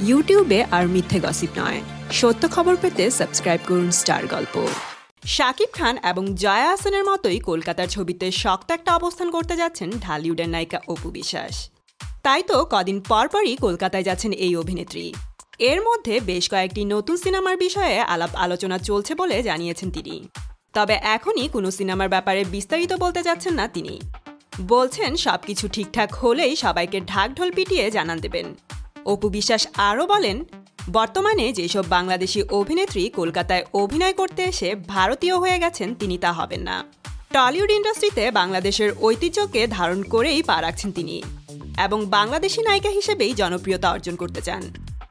ইউটিউবে আর মিথ্যে গসিপ নয়। সত্য খবর পেতে সাবস্ক্রাইব করুন স্টার গল্প শাকিব খান এবং জয়া হাসানের মতোই কলকাতার ছবিতে শক্ত একটা অবস্থান করতে যাচ্ছেন ঢালিউডের নায়িকা অপু বিশ্বাস। তাই তো কদিন পরপরই কলকাতায় যাচ্ছেন এই অভিনেত্রী। এর মধ্যে বেশ কয়েকটি নতুন সিনেমার বিষয়ে আলাপ আলোচনা চলছে বলে জানিয়েছেন তিনি। তবে এখনই কোনো সিনেমার ব্যাপারে বিস্তারিত বলতে যাচ্ছেন না তিনি। বলছেন, সবকিছু ঠিকঠাক হলেই সবাইকে ঢাকঢোল পিটিয়ে জানান দেবেন। অপু বিশ্বাস আরও বলেন, বর্তমানে যেসব বাংলাদেশি অভিনেত্রী কলকাতায় অভিনয় করতে এসে ভারতীয় হয়ে গেছেন, তিনি তা হবেন না। টলিউড ইন্ডাস্ট্রিতে বাংলাদেশের ঐতিহ্যকে ধারণ করেই পা রাখছেন তিনি এবং বাংলাদেশি নায়িকা হিসেবেই জনপ্রিয়তা অর্জন করতে চান।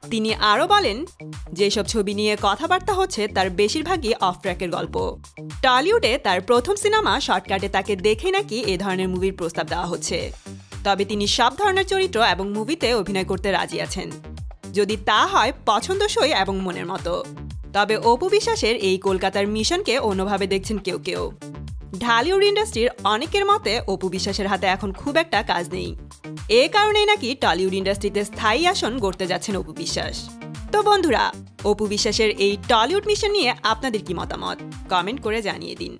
তিনি আরও বলেন, যেসব ছবি নিয়ে কথাবার্তা হচ্ছে, তার বেশিরভাগই অফ ট্র্যাকের গল্প। টলিউডে তার প্রথম সিনেমা শর্টকাটে তাকে দেখে নাকি এ ধরনের মুভির প্রস্তাব দেওয়া হচ্ছে। তবে তিনি সব ধরনের চরিত্র এবং মুভিতে অভিনয় করতে রাজি আছেন। যদি তা হয়, পছন্দসই এবং মনের মতো। তবে অপু বিশ্বাসের এই কলকাতার মিশনকে অন্যভাবে দেখছেন কেউ কেউ। ঢালিউড ইন্ডাস্ট্রির অনেকের মতে, অপু বিশ্বাসের হাতে এখন খুব একটা কাজ নেই। এ কারণেই নাকি টলিউড ইন্ডাস্ট্রিতে স্থায়ী আসন গড়তে যাচ্ছেন অপু বিশ্বাস। তো বন্ধুরা, অপু বিশ্বাসের এই টলিউড মিশন নিয়ে আপনাদের কি মতামত? কমেন্ট করে জানিয়ে দিন।